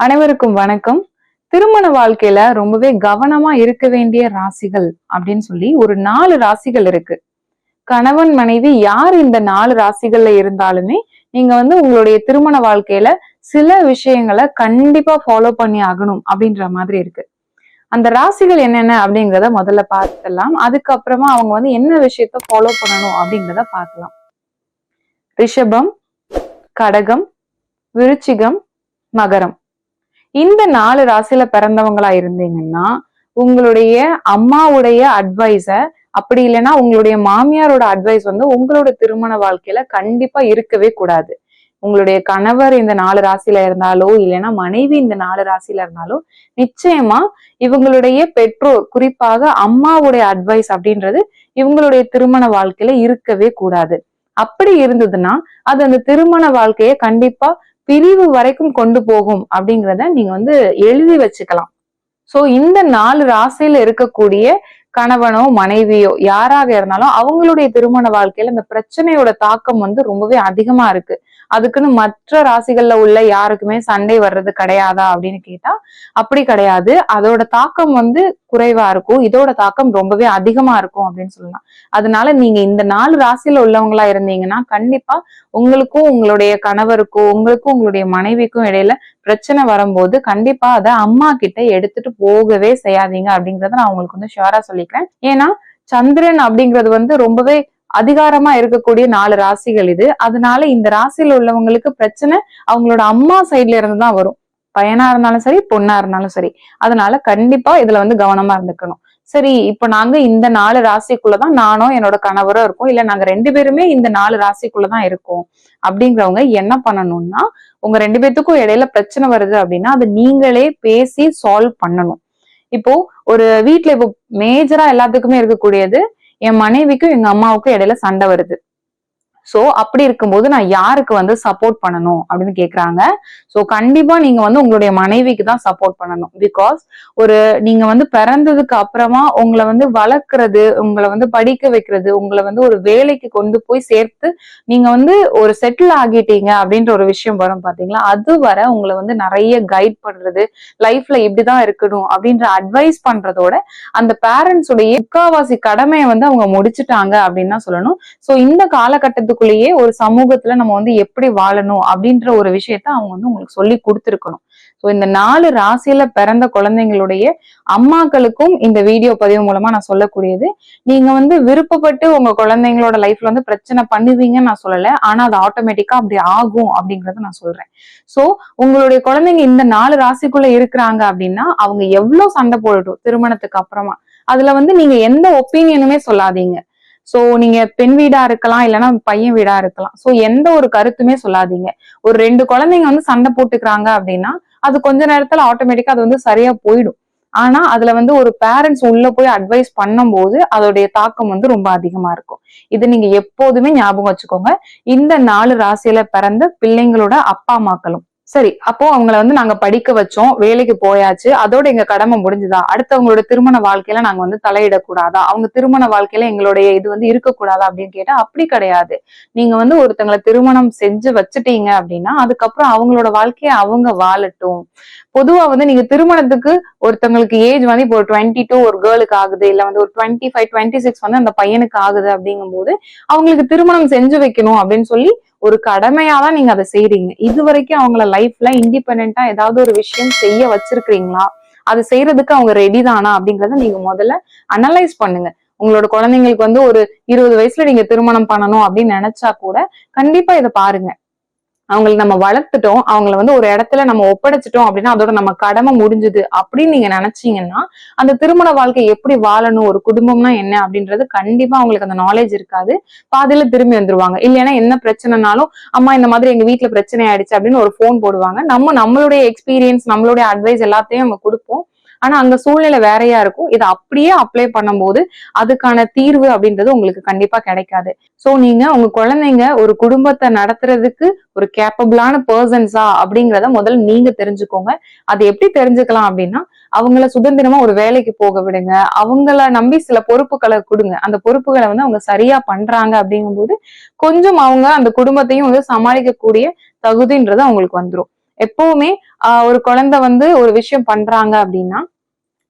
அனைவருக்கும் வணக்கம். திருமண வாழ்க்கையில ரொம்பவே கவனமா இருக்க வேண்டிய ராசிகள் அப்படின்னு சொல்லி ஒரு நாலு ராசிகள் இருக்கு. கணவன் மனைவி யார் இந்த நாலு ராசிகள்ல இருந்தாலுமே நீங்க வந்து உங்களுடைய திருமண வாழ்க்கையில சில விஷயங்களை கண்டிப்பா ஃபாலோ பண்ணி ஆகணும் அப்படின்ற மாதிரி இருக்கு. அந்த ராசிகள் என்னென்ன அப்படிங்கிறத முதல்ல பார்த்துடலாம். அதுக்கப்புறமா அவங்க வந்து என்ன விஷயத்த ஃபாலோ பண்ணணும் அப்படிங்கிறத பார்க்கலாம். ரிஷபம் கடகம் விருச்சிகம் மகரம். இந்த நாலு ராசியில பிறந்தவங்களா இருந்தீங்கன்னா உங்களுடைய அம்மாவுடைய அட்வைஸ அப்படி இல்லைன்னா உங்களுடைய மாமியாரோட அட்வைஸ் வந்து உங்களோட திருமண வாழ்க்கையில கண்டிப்பா இருக்கவே கூடாது. உங்களுடைய கணவர் இந்த நாலு ராசியில இருந்தாலோ இல்லைன்னா மனைவி இந்த நாலு ராசியில இருந்தாலோ நிச்சயமா இவங்களுடைய பெற்றோர் குறிப்பாக அம்மாவுடைய அட்வைஸ் அப்படின்றது இவங்களுடைய திருமண வாழ்க்கையில இருக்கவே கூடாது. அப்படி இருந்ததுன்னா அது அந்த திருமண வாழ்க்கையை கண்டிப்பா பிரிவு வரைக்கும் கொண்டு போகும் அப்படிங்கிறத நீங்க வந்து எழுதி வச்சுக்கலாம். சோ இந்த நாலு ராசியில இருக்கக்கூடிய கணவனோ மனைவியோ யாராக இருந்தாலும் அவங்களுடைய திருமண வாழ்க்கையில இந்த பிரச்சனையோட தாக்கம் வந்து ரொம்பவே அதிகமா இருக்கு. அதுக்குன்னு மற்ற ராசிகள்ல உள்ள யாருக்குமே சண்டை வர்றது கிடையாதா அப்படின்னு கேட்டா அப்படி கிடையாது. அதோட தாக்கம் வந்து குறைவா இருக்கும். இதோட தாக்கம் ரொம்பவே அதிகமா இருக்கும் அப்படின்னு சொல்லலாம். அதனால நீங்க இந்த நாலு ராசியில உள்ளவங்களா இருந்தீங்கன்னா கண்டிப்பா உங்களுக்கும் உங்களுடைய கணவருக்கும் உங்களுக்கும் உங்களுடைய மனைவிக்கும் இடையில பிரச்சனை வரும்போது கண்டிப்பா அதை அம்மா கிட்ட எடுத்துட்டு போகவே செய்யாதீங்க அப்படிங்கறத நான் உங்களுக்கு வந்து ஷுவரா சொல்லிக்கிறேன். ஏன்னா சந்திரன் அப்படிங்கிறது வந்து ரொம்பவே அதிகாரமா இருக்கக்கூடிய நாலு ராசிகள் இது. அதனால இந்த ராசியில உள்ளவங்களுக்கு பிரச்சனை அவங்களோட அம்மா சைட்ல இருந்து தான் வரும். பையனா இருந்தாலும் சரி பொண்ணா இருந்தாலும் சரி. அதனால கண்டிப்பா இதுல வந்து கவனமா இருந்துக்கணும். சரி இப்ப நாங்க இந்த நாலு ராசிக்குள்ளதான் நானும் என்னோட கணவரும் இருக்கோம். இல்ல நாங்க ரெண்டு பேருமே இந்த நாலு ராசிக்குள்ளதான் இருக்கோம். அப்படிங்கிறவங்க என்ன பண்ணணும்னா உங்க ரெண்டு பேத்துக்கும் இடையில பிரச்சனை வருது அப்படின்னா அதை நீங்களே பேசி சால்வ் பண்ணணும். இப்போ ஒரு வீட்ல இப்போ மேஜரா எல்லாத்துக்குமே இருக்கக்கூடியது என் மனைவிக்கும் எங்க அம்மாவுக்கும் இடையில சண்டை வருது. சோ அப்படி இருக்கும்போது நான் யாருக்கு வந்து சப்போர்ட் பண்ணணும் அப்படின்னு கேக்குறாங்க. சோ கண்டிப்பா நீங்க வந்து உங்களுடைய மனைவிக்கு தான் சப்போர்ட் பண்ணணும். பிகாஸ் ஒரு நீங்க வந்து பிறந்ததுக்கு அப்புறமா உங்களை வந்து வளர்க்கறது உங்களை வந்து படிக்க வைக்கிறது உங்களை வந்து ஒரு வேலைக்கு கொண்டு போய் சேர்த்து நீங்க வந்து ஒரு செட்டில் ஆகிட்டீங்க அப்படின்ற ஒரு விஷயம் வரும் பாத்தீங்களா? அது வர உங்களை வந்து நிறைய கைட் பண்றது லைஃப்ல இப்படிதான் இருக்கணும் அப்படின்ற அட்வைஸ் பண்றதோட அந்த பேரண்ட்ஸ் உடைய முக்காவாசி கடமையை வந்து அவங்க முடிச்சுட்டாங்க அப்படின்னு தான் சொல்லணும். சோ இந்த காலகட்டத்துக்கு குடும்பத்துக்குள்ளேயே ஒரு சமூகத்துல நம்ம வந்து எப்படி வாழணும் அப்படின்ற ஒரு விஷயத்த அவங்க வந்து உங்களுக்கு சொல்லி கொடுத்துருக்கணும். சோ இந்த நாலு ராசியில பிறந்த குழந்தைங்களுடைய அம்மாக்களுக்கும் இந்த வீடியோ பதிவு மூலமா நான் சொல்லக்கூடியது. நீங்க வந்து விருப்பப்பட்டு உங்க குழந்தைங்களோட லைஃப்ல வந்து பிரச்சனை பண்ணுவீங்கன்னு நான் சொல்லல. ஆனா அது ஆட்டோமேட்டிக்கா அப்படி ஆகும் அப்படிங்கறத நான் சொல்றேன். சோ உங்களுடைய குழந்தைங்க இந்த நாலு ராசிக்குள்ள இருக்கிறாங்க அப்படின்னா அவங்க எவ்வளவு சண்டை போடட்டும் திருமணத்துக்கு அப்புறமா? அதுல வந்து நீங்க எந்த ஒப்பீனியனுமே சொல்லாதீங்க. சோ நீங்க பெண் வீடா இருக்கலாம் இல்லைன்னா பையன் வீடா இருக்கலாம். சோ எந்த ஒரு கருத்துமே சொல்லாதீங்க. ஒரு ரெண்டு குழந்தைங்க வந்து சண்டை போட்டுக்கிறாங்க அப்படின்னா அது கொஞ்ச நேரத்துல ஆட்டோமேட்டிக்கா அது வந்து சரியா போயிடும். ஆனா அதுல வந்து ஒரு பேரண்ட்ஸ் உள்ள போய் அட்வைஸ் பண்ணும்போது அதோடைய தாக்கம் வந்து ரொம்ப அதிகமா இருக்கும். இது நீங்க எப்போதுமே ஞாபகம் வச்சுக்கோங்க. இந்த நாலு ராசியில பிறந்த பிள்ளைங்களோட அப்பா அம்மாக்களும். சரி அப்போ அவங்கள வந்து நாங்க படிக்க வச்சோம் வேலைக்கு போயாச்சு. அதோட எங்க கடமை முடிஞ்சுதா? அடுத்தவங்களோட திருமண வாழ்க்கையில நாங்க வந்து தலையிடக்கூடாதா? அவங்க திருமண வாழ்க்கையில எங்களுடைய இது வந்து இருக்கக்கூடாதா அப்படின்னு கேட்டா அப்படி கிடையாது. நீங்க வந்து ஒருத்தங்களை திருமணம் செஞ்சு வச்சுட்டீங்க அப்படின்னா அதுக்கப்புறம் அவங்களோட வாழ்க்கையை அவங்க வாழட்டும். பொதுவா வந்து நீங்க திருமணத்துக்கு ஒருத்தவங்களுக்கு ஏஜ் வந்து இப்போ ஒரு டுவெண்ட்டி டூ ஒரு கேர்ளுக்கு ஆகுது இல்ல வந்து ஒரு டுவெண்ட்டி ஃபைவ் டுவெண்ட்டி சிக்ஸ் வந்து அந்த பையனுக்கு ஆகுது அப்படிங்கும்போது அவங்களுக்கு திருமணம் செஞ்சு வைக்கணும் அப்படின்னு சொல்லி ஒரு கடமையா தான் நீங்க அதை செய்யறீங்க இது வரைக்கும் அவங்கள லைஃப்ல இண்டிபெண்டா ஏதாவது ஒரு விஷயம் செய்ய வச்சிருக்கிறீங்களா? அது செய்யறதுக்கு அவங்க ரெடி தானா? அப்படிங்கறத நீங்க முதல்ல அனலைஸ் பண்ணுங்க. உங்களோட குழந்தைங்களுக்கு வந்து ஒரு இருபது வயசுல நீங்க திருமணம் பண்ணணும் அப்படின்னு நினைச்சா கூட கண்டிப்பா இதை பாருங்க. அவங்களை நம்ம வளர்த்துட்டோம் அவங்கள வந்து ஒரு இடத்துல நம்ம ஒப்படைச்சிட்டோம் அப்படின்னா அதோட நம்ம கடமை முடிஞ்சுது அப்படின்னு நீங்க நினைச்சீங்கன்னா அந்த திருமண வாழ்க்கை எப்படி வாழணும் ஒரு குடும்பம்னா என்ன அப்படின்றது கண்டிப்பா அவங்களுக்கு அந்த நாலேஜ் இருக்காது. பாதியில திரும்பி வந்துருவாங்க. இல்லைன்னா என்ன பிரச்சனைனாலும் அம்மா இந்த மாதிரி எங்க வீட்டுல பிரச்சனை ஆயிடுச்சு அப்படின்னு ஒரு ஃபோன் போடுவாங்க. நம்ம நம்மளுடைய எக்ஸ்பீரியன்ஸ் நம்மளுடைய அட்வைஸ் எல்லாத்தையும் நம்ம கொடுப்போம். ஆனா அங்க சூழ்நிலை வேறையா இருக்கும். இதை அப்படியே அப்ளை பண்ணும்போது அதுக்கான தீர்வு அப்படின்றது உங்களுக்கு கண்டிப்பா கிடைக்காது. சோ நீங்க உங்க குழந்தைங்க ஒரு குடும்பத்தை நடத்துறதுக்கு ஒரு கேப்பபிளான பர்சன்ஸா அப்படிங்கிறத முதல்ல நீங்க தெரிஞ்சுக்கோங்க. அது எப்படி தெரிஞ்சுக்கலாம் அப்படின்னா அவங்கள சுதந்திரமா ஒரு வேலைக்கு போக விடுங்க. அவங்கள நம்பி சில பொறுப்புகளை கொடுங்க. அந்த பொறுப்புகளை வந்து அவங்க சரியா பண்றாங்க அப்படிங்கும்போது கொஞ்சம் அவங்க அந்த குடும்பத்தையும் வந்து சமாளிக்கக்கூடிய தகுதின்றது அவங்களுக்கு வந்துரும். எப்பவுமே ஆஹ் ஒரு குழந்தை வந்து ஒரு விஷயம் பண்றாங்க அப்படின்னா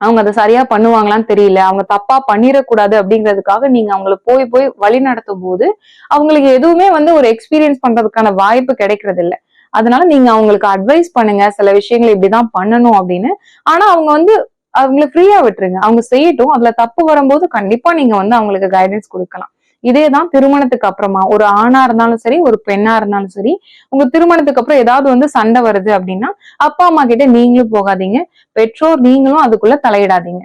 அவங்க அதை சரியா பண்ணுவாங்களான்னு தெரியல. அவங்க தப்பா பண்ணிடக்கூடாது அப்படிங்கிறதுக்காக நீங்க அவங்கள போய் போய் வழி நடத்தும் போது அவங்களுக்கு எதுவுமே வந்து ஒரு எக்ஸ்பீரியன்ஸ் பண்றதுக்கான வாய்ப்பு கிடைக்கிறது இல்லை அதனால நீங்க அவங்களுக்கு அட்வைஸ் பண்ணுங்க. சில விஷயங்களை இப்படிதான் பண்ணணும் அப்படின்னு. ஆனா அவங்க வந்து அவங்கள ஃப்ரீயா விட்டுருங்க. அவங்க செய்யட்டும். அதுல தப்பு வரும்போது கண்டிப்பா நீங்க வந்து அவங்களுக்கு கைடன்ஸ் கொடுக்கலாம். இதேதான் திருமணத்துக்கு அப்புறமா ஒரு ஆணா இருந்தாலும் சரி ஒரு பெண்ணா இருந்தாலும் சரி உங்க திருமணத்துக்கு அப்புறம் ஏதாவது வந்து சண்டை வருது அப்படின்னா அப்பா அம்மா கிட்ட நீங்களும் போகாதீங்க. பெற்றோர் நீங்களும் அதுக்குள்ள தலையிடாதீங்க.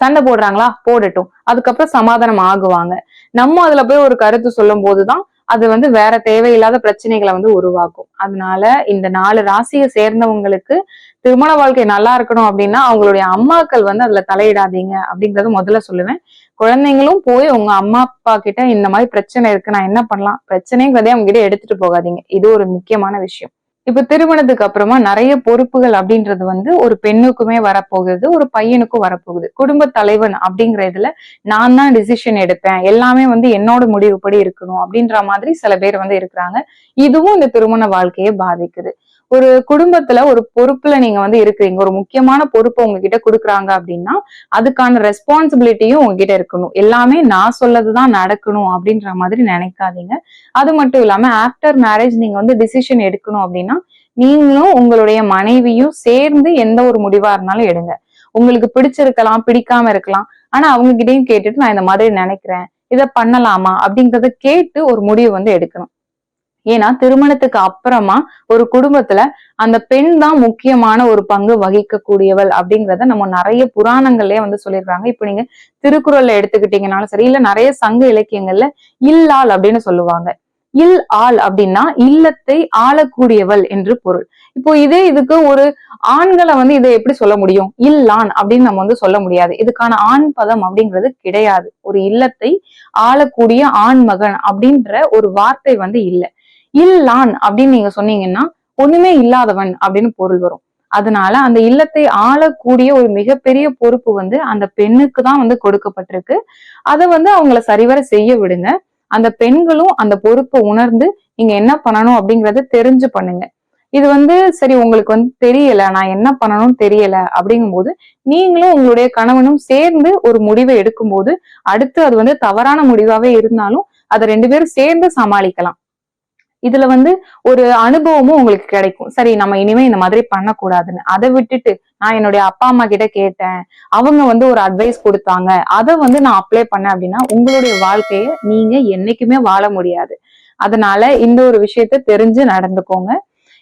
சண்டை போடுறாங்களா? போடட்டும். அதுக்கப்புறம் சமாதானம் ஆகுவாங்க. நம்ம அதுல போய் ஒரு கருத்து சொல்லும் போதுதான் அது வந்து வேற தேவையில்லாத பிரச்சனைகளை வந்து உருவாக்கும். அதனால இந்த நாலு ராசியை சேர்ந்தவங்களுக்கு திருமண வாழ்க்கை நல்லா இருக்கணும் அப்படின்னா அவங்களுடைய அம்மாக்கள் வந்து அதுல தலையிடாதீங்க அப்படிங்கறது முதல்ல சொல்லுவேன். குழந்தைங்களும் போய் உங்க அம்மா அப்பா கிட்ட இந்த மாதிரி பிரச்சனை இருக்கு நான் என்ன பண்ணலாம்? பிரச்சனைங்கிறதே அவங்க கிட்ட எடுத்துட்டு போகாதீங்க. இது ஒரு முக்கியமான விஷயம். இப்ப திருமணத்துக்கு அப்புறமா நிறைய பொறுப்புகள் அப்படின்றது வந்து ஒரு பெண்ணுக்குமே வரப்போகுது ஒரு பையனுக்கும் வரப்போகுது. குடும்ப தலைவன் அப்படிங்கிற இதுல நான் தான் டிசிஷன் எடுப்பேன். எல்லாமே வந்து என்னோட முடிவுப்படி இருக்கணும் அப்படின்ற மாதிரி சில பேர் வந்து இருக்கிறாங்க. இதுவும் இந்த திருமண வாழ்க்கையை பாதிக்குது. ஒரு குடும்பத்துல ஒரு பொறுப்புல நீங்க வந்து இருக்கிறீங்க. ஒரு முக்கியமான பொறுப்பு உங்ககிட்ட கொடுக்குறாங்க அப்படின்னா அதுக்கான ரெஸ்பான்சிபிலிட்டியும் உங்ககிட்ட இருக்கணும். எல்லாமே நான் சொல்லதுதான் நடக்கணும் அப்படின்ற மாதிரி நினைக்காதீங்க. அது மட்டும் இல்லாம ஆஃப்டர் மேரேஜ் நீங்க வந்து டிசிஷன் எடுக்கணும் அப்படின்னா நீங்களும் உங்களுடைய மனைவியும் சேர்ந்து எந்த ஒரு முடிவா இருந்தாலும் எடுங்க. உங்களுக்கு பிடிச்சிருக்கலாம் பிடிக்காம இருக்கலாம். ஆனா அவங்க கிட்டயும் கேட்டுட்டு நான் இந்த மாதிரி நினைக்கிறேன். இதை பண்ணலாமா அப்படிங்கறத கேட்டு ஒரு முடிவு வந்து எடுக்கணும். ஏன்னா திருமணத்துக்கு அப்புறமா ஒரு குடும்பத்துல அந்த பெண் தான் முக்கியமான ஒரு பங்கு வகிக்கக்கூடியவள் அப்படிங்கிறத நம்ம நிறைய புராணங்கள்லயே வந்து சொல்லியிருக்காங்க. இப்ப நீங்க திருக்குறள்ல எடுத்துக்கிட்டீங்கனாலும் சரி இல்ல நிறைய சங்க இலக்கியங்கள்ல இல்லாள் அப்படின்னு சொல்லுவாங்க. இல் ஆள் அப்படின்னா இல்லத்தை ஆளக்கூடியவள் என்று பொருள். இப்போ இதே இதுக்கு ஒரு ஆண்களை வந்து இதை எப்படி சொல்ல முடியும்? இல்லான் அப்படின்னு நம்ம வந்து சொல்ல முடியாது. இதுக்கான ஆண் பதம் அப்படிங்கிறது கிடையாது. ஒரு இல்லத்தை ஆளக்கூடிய ஆண் மகன் அப்படின்ற ஒரு வார்த்தை வந்து இல்லை. இல்லான் அப்படின்னு நீங்க சொன்னீங்கன்னா ஒண்ணுமே இல்லாதவன் அப்படின்னு பொருள் வரும். அதனால அந்த இல்லத்தை ஆளக்கூடிய ஒரு மிகப்பெரிய பொறுப்பு வந்து அந்த பெண்ணுக்கு தான் வந்து கொடுக்கப்பட்டிருக்கு. அதை வந்து அவங்கள சரிவர செய்ய விடுங்க. அந்த பெண்களும் அந்த பொறுப்பை உணர்ந்து நீங்க என்ன பண்ணணும் அப்படிங்கறத தெரிஞ்சு பண்ணுங்க. இது வந்து சரி உங்களுக்கு வந்து தெரியல நான் என்ன பண்ணணும்னு தெரியல அப்படிங்கும்போது நீங்களும் உங்களுடைய கணவனும் சேர்ந்து ஒரு முடிவை எடுக்கும்போது அடுத்து அது வந்து தவறான முடிவாவே இருந்தாலும் அதை ரெண்டு பேரும் சேர்ந்து சமாளிக்கலாம். இதுல வந்து ஒரு அனுபவமும் உங்களுக்கு கிடைக்கும். சரி நம்ம இனிமே இந்த மாதிரி பண்ணக்கூடாதுன்னு. அதை விட்டுட்டு நான் என்னுடைய அப்பா அம்மா கிட்ட கேட்டேன். அவங்க வந்து ஒரு அட்வைஸ் கொடுத்தாங்க. அதை வந்து நான் அப்ளை பண்ணேன் அப்படின்னா உங்களுடைய வாழ்க்கைய நீங்க என்னைக்குமே வாழ முடியாது. அதனால இந்த ஒரு விஷயத்த தெரிஞ்சு நடந்துக்கோங்க.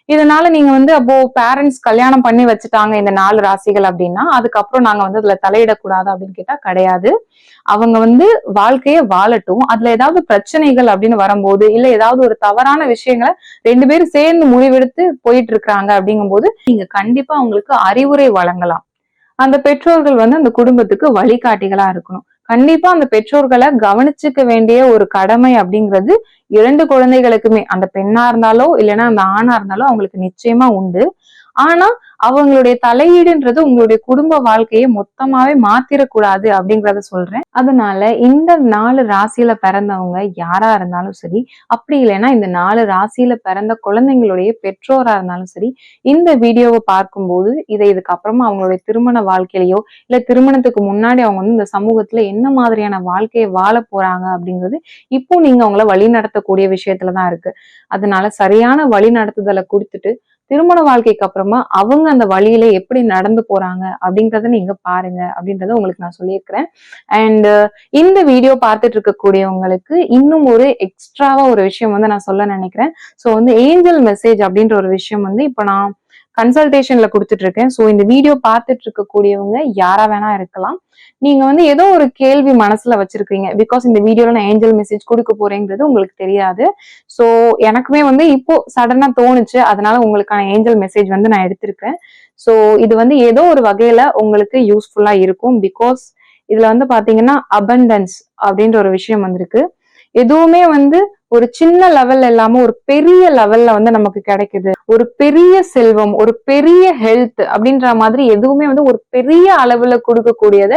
இதனால நீங்க வந்து அப்போ பேரண்ட்ஸ் கல்யாணம் பண்ணி வச்சுட்டாங்க இந்த நாலு ராசிகள் அப்படின்னா அதுக்கப்புறம் நாங்க வந்து அதுல தலையிடக்கூடாது அப்படின்னு கேட்டா கிடையாது. அவங்க வந்து வாழ்க்கைய வாழட்டும். அதுல ஏதாவது பிரச்சனைகள் அப்படின்னு வரும்போது இல்ல ஏதாவது ஒரு தவறான விஷயங்களை ரெண்டு பேரும் சேர்ந்து முடிவெடுத்து போயிட்டு இருக்கிறாங்க அப்படிங்கும்போது நீங்க கண்டிப்பா அவங்களுக்கு அறிவுரை வழங்கலாம். அந்த பெற்றோர்கள் வந்து அந்த குடும்பத்துக்கு வழிகாட்டிகளா இருக்கணும். கண்டிப்பா அந்த பெற்றோர்களை கவனிச்சுக்க வேண்டிய ஒரு கடமை அப்படிங்கிறது இரண்டு குழந்தைகளுக்குமே அந்த பெண்ணா இருந்தாலோ இல்லைன்னா அந்த ஆணா இருந்தாலோ அவங்களுக்கு நிச்சயமா உண்டு. ஆனா அவங்களுடைய தலையீடுன்றது உங்களுடைய குடும்ப வாழ்க்கையை மொத்தமாவே மாத்திரக்கூடாது அப்படிங்கறத சொல்றேன். அதனால இந்த நாலு ராசியில பிறந்தவங்க யாரா இருந்தாலும் சரி அப்படி இல்லைன்னா இந்த நாலு ராசியில பிறந்த குழந்தைங்களுடைய பெற்றோரா இருந்தாலும் சரி இந்த வீடியோவை பார்க்கும்போது இதை இதுக்கப்புறமா அவங்களுடைய திருமண வாழ்க்கையிலயோ இல்ல திருமணத்துக்கு முன்னாடி அவங்க வந்து இந்த சமூகத்துல என்ன மாதிரியான வாழ்க்கையை வாழ போறாங்க அப்படிங்கிறது இப்போ நீங்க அவங்கள வழி நடத்தக்கூடிய விஷயத்துலதான் இருக்கு. அதனால சரியான வழி நடத்துதலை கொடுத்துட்டு திருமண வாழ்க்கைக்கு அப்புறமா அவங்க அந்த வழியில எப்படி நடந்து போறாங்க அப்படின்றத நீங்க பாருங்க அப்படின்றத உங்களுக்கு நான் சொல்லியிருக்கிறேன். அண்ட் uh, இந்த வீடியோ பார்த்துட்டு இருக்கக்கூடியவங்களுக்கு இன்னும் ஒரு எக்ஸ்ட்ராவா ஒரு விஷயம் வந்து நான் சொல்ல நினைக்கிறேன். ஸோ வந்து ஏஞ்சல் மெசேஜ் அப்படின்ற ஒரு விஷயம் வந்து இப்போ நான் கன்சல்டேஷன்ல கொடுத்துட்டு இருக்கேன் ஸோ இந்த வீடியோ பார்த்துட்டு இருக்கக்கூடியவங்க யாரா வேணா இருக்கலாம். நீங்க வந்து ஏதோ ஒரு கேள்வி மனசுல வச்சிருக்கீங்க பிகாஸ் இந்த வீடியோல நான் ஏஞ்சல் மெசேஜ் கொடுக்க போறேங்கிறது உங்களுக்கு தெரியாது. ஸோ எனக்குமே வந்து இப்போ சடனா தோணுச்சு. அதனால உங்களுக்கான ஏஞ்சல் மெசேஜ் வந்து நான் எடுத்திருக்கேன். ஸோ இது வந்து ஏதோ ஒரு வகையில உங்களுக்கு யூஸ்ஃபுல்லா இருக்கும். பிகாஸ் இதுல வந்து பாத்தீங்கன்னா அபண்டன்ஸ் அப்படின்ற ஒரு விஷயம் வந்திருக்கு. எதுவுமே வந்து ஒரு சின்ன லெவல்ல இல்லாம ஒரு பெரிய லெவல்ல வந்து நமக்கு கிடைக்குது. ஒரு பெரிய செல்வம் ஒரு பெரிய ஹெல்த் அப்படின்ற மாதிரி எதுவுமே வந்து ஒரு பெரிய அளவுல கொடுக்கக்கூடியத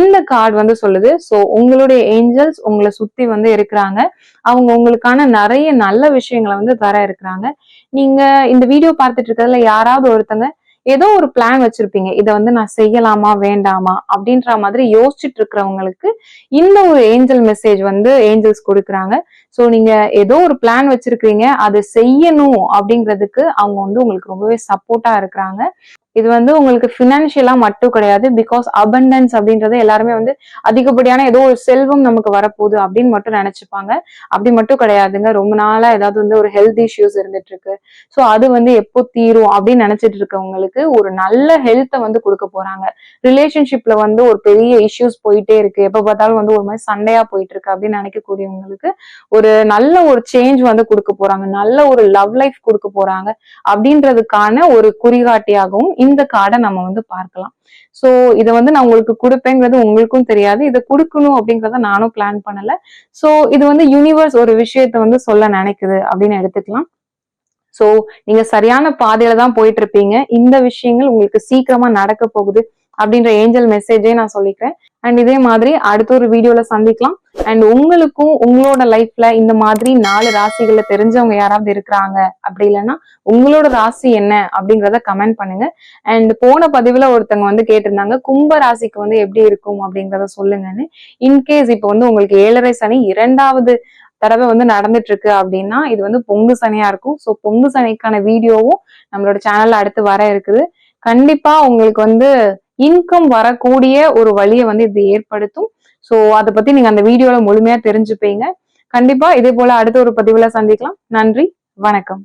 இந்த கார்டு வந்து சொல்லுது. ஸோ உங்களுடைய ஏஞ்சல்ஸ் உங்களை சுத்தி வந்து இருக்கிறாங்க. அவங்க உங்களுக்கான நிறைய நல்ல விஷயங்களை வந்து தர இருக்கிறாங்க. நீங்க இந்த வீடியோ பார்த்துட்டு இருக்கிறதுல யாராவது ஒருத்தங்க ஏதோ ஒரு பிளான் வச்சிருப்பீங்க. இதை வந்து நான் செய்யலாமா வேண்டாமா? அப்படின்ற மாதிரி யோசிச்சுட்டு இருக்கிறவங்களுக்கு இந்த ஒரு ஏஞ்சல் மெசேஜ் வந்து ஏஞ்சல்ஸ் கொடுக்குறாங்க. ஸோ நீங்க ஏதோ ஒரு பிளான் வச்சிருக்கீங்க அதை செய்யணும் அப்படிங்கிறதுக்கு அவங்க வந்து உங்களுக்கு ரொம்பவே சப்போர்ட்டா இருக்கிறாங்க. இது வந்து உங்களுக்கு பினான்சியலா மட்டும் கிடையாது. பிகாஸ் அபண்டன்ஸ் அப்படின்றது எல்லாருமே வந்து அதிகப்படியான ஏதோ ஒரு செல்வம் நமக்கு வரப்போகுது அப்படின்னு மட்டும் நினைச்சுப்பாங்க. அப்படி மட்டும் கிடையாதுங்க. ரொம்ப நாளா ஏதாவது வந்து ஒரு ஹெல்த் இஷ்யூஸ் இருந்துட்டு இருக்கு ஸோ அது வந்து எப்போ தீரும் அப்படின்னு நினைச்சிட்டு இருக்கவங்களுக்கு ஒரு நல்ல ஹெல்த்தை வந்து கொடுக்க போறாங்க. ரிலேஷன்ஷிப்ல வந்து ஒரு பெரிய இஷ்யூஸ் போயிட்டே இருக்கு. எப்ப பார்த்தாலும் வந்து ஒரு மாதிரி சண்டையா போயிட்டு இருக்கு அப்படின்னு நினைக்கக்கூடியவங்களுக்கு ஒரு நல்ல ஒரு சேஞ்ச் வந்து கொடுக்க போறாங்க. நல்ல ஒரு லவ் லைஃப் கொடுக்க போறாங்க. அப்படின்றதுக்கான ஒரு குறிகாட்டியாகவும் இந்த கார்டை நம்ம வந்து பார்க்கலாம். சோ இதை வந்து நான் உங்களுக்கு கொடுப்பேங்கிறது உங்களுக்கும் தெரியாது. இதை கொடுக்கணும் அப்படிங்கறத நானும் பிளான் பண்ணல. சோ இது வந்து யூனிவர்ஸ் ஒரு விஷயத்த வந்து சொல்ல நினைக்குது அப்படின்னு எடுத்துக்கலாம். சோ நீங்க சரியான பாதையில தான் போயிட்டு இருப்பீங்க. இந்த விஷயங்கள் உங்களுக்கு சீக்கிரமா நடக்க போகுது அப்படின்ற ஏஞ்சல் மெசேஜே நான் சொல்லிக்கிறேன். அண்ட் இதே மாதிரி அடுத்த ஒரு வீடியோல சந்திக்கலாம். அண்ட் உங்களுக்கும் உங்களோட லைஃப்ல இந்த மாதிரி நாலு ராசிகள்ல தெரிஞ்சவங்க யாராவது இருக்கிறாங்க அப்படி இல்லைன்னா உங்களோட ராசி என்ன அப்படிங்கறத கமெண்ட் பண்ணுங்க. அண்ட் போன பதிவுல ஒருத்தவங்க வந்து கேட்டிருந்தாங்க கும்ப ராசிக்கு வந்து எப்படி இருக்கும் அப்படிங்கறத சொல்லுங்கன்னு. இன்கேஸ் இப்போ வந்து உங்களுக்கு ஏழரை சனி இரண்டாவது தடவை வந்து நடந்துட்டு இருக்கு அப்படின்னா இது வந்து பொங்கு சனியா இருக்கும். ஸோ பொங்கு சனிக்கான வீடியோவும் நம்மளோட சேனல்ல அடுத்து வர இருக்குது. கண்டிப்பா உங்களுக்கு வந்து இன்கம் வரக்கூடிய ஒரு வழியை வந்து இது ஏற்படுத்தும். ஸோ அதை பத்தி நீங்க அந்த வீடியோல முழுமையா தெரிஞ்சுப்பீங்க. கண்டிப்பா இதே போல அடுத்த ஒரு பதிவுல சந்திக்கலாம். நன்றி வணக்கம்.